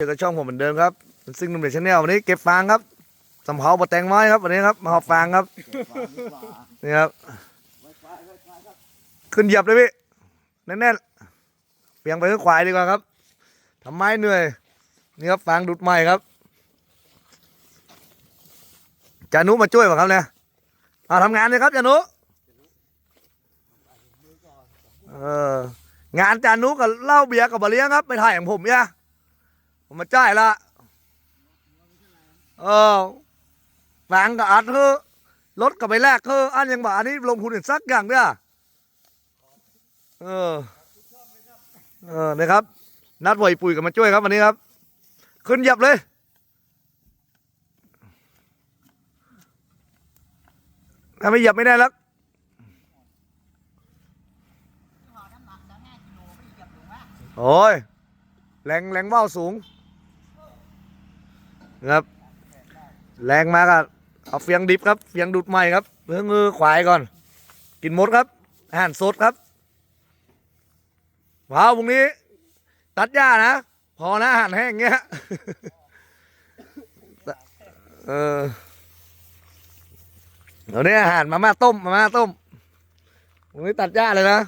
เจอกับช่องผมเหมือนเดิมครับ ซึ่งนุ่มเด็กชาแนลวันนี้เก็บฟางครับสำเภาบะแตงไม้ครับวันนี้ครับมาหอบฟางครับนี่ครับขึ้นเหยียบเลยพี่แน่นๆเปียงไปเพื่อควายดีกว่าครับทำไมเหนื่อยนี่ครับฟางดูดใหม่ครับจานุมาช่วยป่ะครับเนี่ยเอาทำงานเลยครับจานุเอองานจานุกับเหล้าเบียร์กับบะเลี้ยงครับไปถ่ายของผมเนี่ย ผมมาจ่ายละเออแฝงกับอัดเธอรถกับไปแลกเธออันยังบอกอันนี้ลงทุนอีกสักอย่างเนี่ยเออเออนะครับ นัดบ่อยปุ๋ยกับมาช่วยครับวันนี้ครับ ขึ้นหยับเลย ถ้าไม่หยับไม่ได้แล้วโอ้ยแรงแรงว่าวสูง ครับ แรงมากอะเอาเฟียงดิบครับเฟียงดูดใหม่ครับเพื่อมือขวายก่อน กินมดครับอาหารสดครับว้าวพรุ่งนี้ ตัดหญ้านะพอนะอาหารแห้งเงี้ยเออเดี๋ยวนี้อาหารมาม่าต้มมาม่าต้มพรุ่งนี้ตัดหญ้าเลยนะ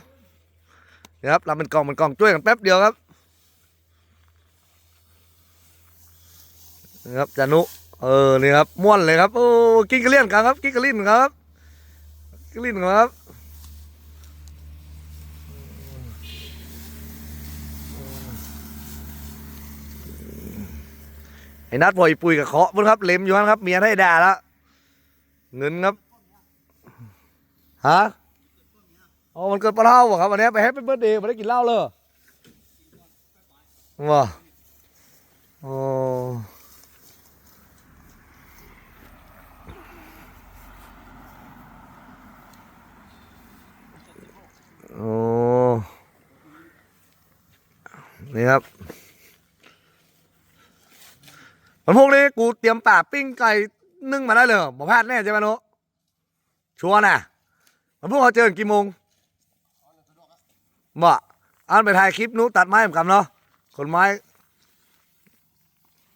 เดี๋ยวครับเราเป็นกล่องเป็นกล่องช่วยกันแป๊บเดียวครับ นะครับจานุ เออ นี่ครับม้วนเลยครับ โอ้ กินกระเลี่ยนครับ กินกระลิ่นครับกระลิ่นครับ ไอ้นัดพลอยปุยกับเคาะพุ่นครับ เล็มอยู่ครับ เมียได้ด่าแล้วเงินครับ ฮะอ๋อมันเกิดปลาเท่าครับวันนี้ไปแฮปปี้เบิร์ดเดย์ไม่ได้กินเหล้าเลยว้าโอ้ โอ้นี่ครับวันพวกนี้กูเตรียมป่าปิ้งไก่นึ่งมาได้เลยบอกพลาดแน่ใช่ไหมโนุชัวร์นะวันพวกเขาเจอกันกี่โมงบ่อันไปถ่ายคลิปนู้ตัดไม้เหมือนกันเนาะขนไม้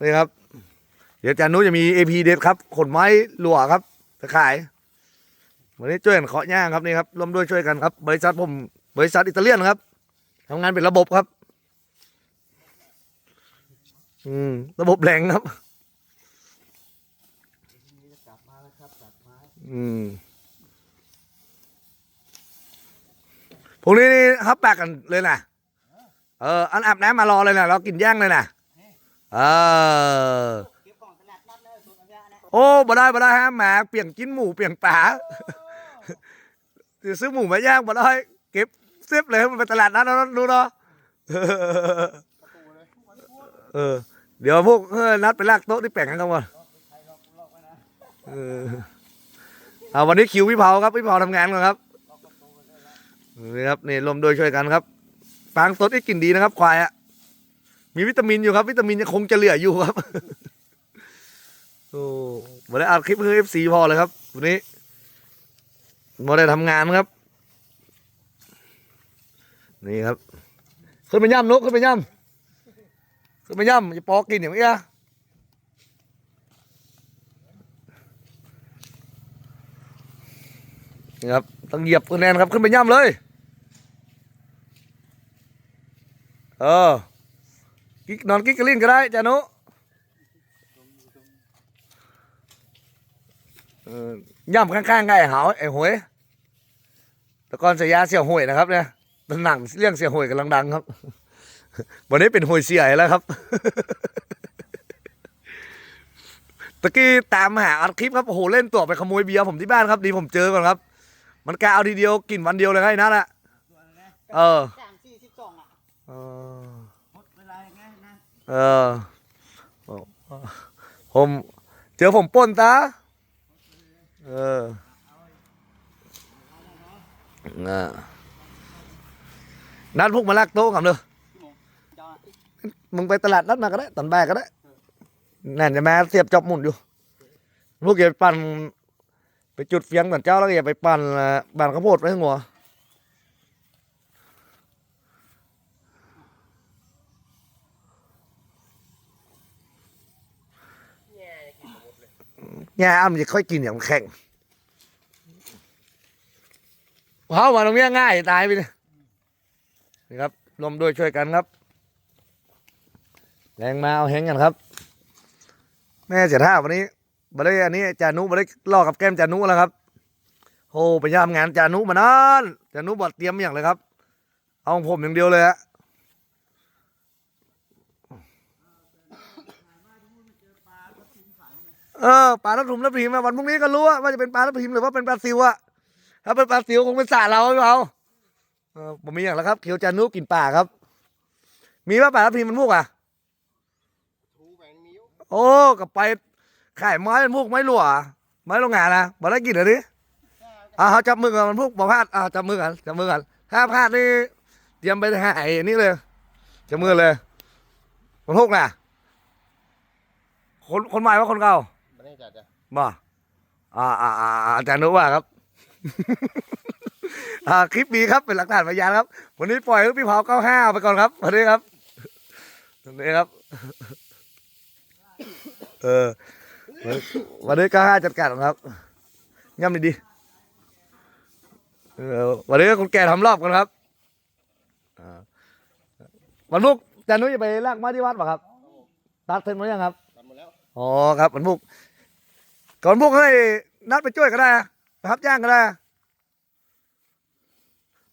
นี่ครับ เดี๋ยวอาจารย์นุจะมีเอพีเด็ดครับขนไม้หลัวครับจะขาย วันนี้ช่วยกันเคาะย่างครับนี่ครับร่วมด้วยช่วยกันครับ บริษัทผม บริษัทอิตาเลียนครับทำงานเป็นระบบครับ อืม ระบบแรงครับ อืมพรุ่งนี้นี่ฮับแปกกันเลยนะเออ อันอาบน้ำมารอเลยนะเรากินย่างเลยนะเออโอ้บ่ได้บ่ได้ฮะแหมเปลี่ยนกินหมูเปลี่ยนปลา จะซื้อหมูมาย่างบ่ได้เก็บเซฟเลยมันไปตลาดนัดแล้วดูเนาะเออ เดี๋ยวพวกนัดไปลากโต๊ะที่แปลงกันก่อนเออเอาวันนี้คิวพี่เผาครับพี่เผาทำงานก่อนครับนี่ครับนี่รวมโดยช่วยกันครับฟางสดไอ้กลิ่นดีนะครับ ควายอะมีวิตามินอยู่ครับ วิตามินยังคงจะเหลืออยู่ครับโอ้มาได้อัดคลิปเพื่อเอฟซีพอเลยครับวันนี้ มาได้ทำงานครับ นี่ครับ ขึ้นไปย่ำนกขึ้นไปย่ำขึ้นไปย่ำจะปอกินอย่างเงี้ยนี่ครับต้องเหยียบตัวแนนครับขึ้นไปย่ำเลย เออกิ๊กนอนกิ๊กกระลิ่นก็ได้จ้านุเออ ย่ำข้างๆไงเหาไอ้หวยแต่ก่อนเสียยาเสี่ยวหวยนะครับเนี่ยเป็นหนังเรื่องเสี่ยวหวยกำลังดังครับวันนี้เป็นหวยเสี่ยแล้วครับตะกี้ตามหาอัดคลิปครับโอ้โหเล่นตัวไปขโมยเบียร์ผมที่บ้านครับดีผมเจอก่อนครับ มันกะเอาทีเดียวกินวันเดียวเลยไงนั่นแหละเออสามสี่สิบสองอะเออเออผมเจอผมป้นตา เออน่ะนัดพวกมาลากโต๊ะกับเลยจอมึงไปตลาดนัดมาก็ได้ตันแบกก็ได้นั่นจะมาเสียบจอบหมุนอยู่พวกอย่าไปปั่นไปจุดเฟียงเหมือนเจ้าแล้วก็อย่าไปปั่นบานข้าวโพดไว้หัว แง่อ้ำจะค่อยกินอย่างแข็งเผามาตรงเนี้ง่ายตายไปเลยนี่ครับรวมด้วยช่วยกันครับ แรงมาเอาแหงกันครับ แม่เสียท่าวันนี้บัได้อันนี้จานุบัได้ลอกกับแก้มจานุแล้วครับโอ้ไปยามงานจานุมานานจานุบอกเตรียมอย่างเลยครับ เอาของผมอย่างเดียวเลยฮะ เออปลาทับทิมทับทิมอะวันพรุ่งนี้ก็รู้อะว่าจะเป็นปลาทับทิมหรือว่าเป็นปลาซิวอะถ้าเป็นปลาซิวคงเป็นสาเราไม่เอาเออผมมีอย่างแล้วครับเขียวจานุกินป่าครับ มีว่าปลาทับทิมมันมุกอะทูแหวนนิ้วโอ้กับไปขายไม้เป็นพวกไม้หลัวไม้โรงงานนะบอกได้กินเหรอดิอ่าเขาจับมือกันมันพวกบอกพลาดอ่าจับมือกันจับมือกันถ้าพลาดนี่เตรียมไปหาไอ้นี่เลยจับมือเลยมันพวกน่ะคนคนใหม่ว่าคนเก่า ไม่ได้จัดจ้ะบ่อ่าอ่าอ่าอ่าอาจารย์นุว่าครับ อ่าคลิปนี้ครับเป็นหลักฐานพยานครับ วันนี้ปล่อยให้พี่เผาเก้าห้าไปก่อนครับวันนี้ครับวันนี้ครับ เออวันนี้เก้าห้าจัดการครับย่ำดีๆเออวันนี้คนแก่ทำรอบกันครับอ่าวันพุกอาจารย์นุ้ยจะไปลากไม้ที่วัดป่ะครับตัดเส้นมายังครับทำหมดแล้วอ๋อครับวันพุก ก่อนพุกให้นัดไปช่วยก็ได้ไปรับจ้างก็ได้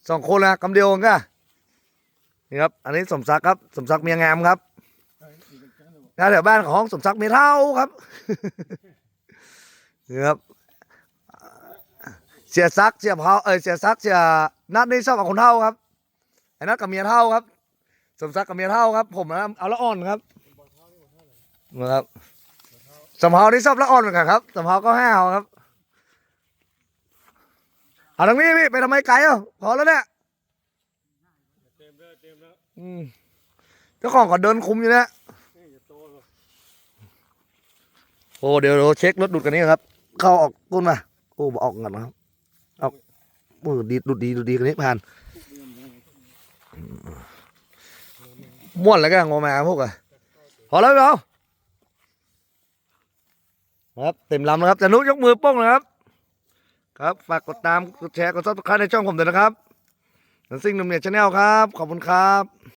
สองคนนะกำเดียวกันก็นี่ครับ อันนี้สมศักดิ์ครับ สมศักดิ์เมียงามครับงาแถวบ้านของสมศักดิ์เมียเท่าครับนี่ครับเสียซักเสียเผาเออเสียซักเสียนัดนี่ชอบกับคนเท่าครับไอ้นัดกับเมียเท่าครับ สมศักดิ์กับเมียเท่าครับ ผมนะเอาละอ่อนครับนะครับ สมเภาที่ชอบละอ่อนเหมือนกันครับสมเภาก็ห้าวครับเอาทางนี้พี่ไปทำไมไกลอะพอแล้วเนี่ยเต็มแล้วเต็มแล้วอืมเจ้าของก็เดินคุมอยู่นี่ยโอ้เดี๋ยวเราเช็ครถดูดกันนี้ครับ เข้าออกต้นมาโอ้บอกออกกันนะครับเอาโอ้ดีดูดีดูดดีกันนี้ผ่านม่วนแล้วก็งอมาพวกอะพอแล้วพี่เอา ครับเต็มลำนะครับจานุยกมือโป้งนะครับ ครับฝากกดตามกดแชร์กดซับสไครต์ในช่องผมด้วยนะครับนันซิ่งนุ่มเนียชาแนลครับ ขอบคุณครับ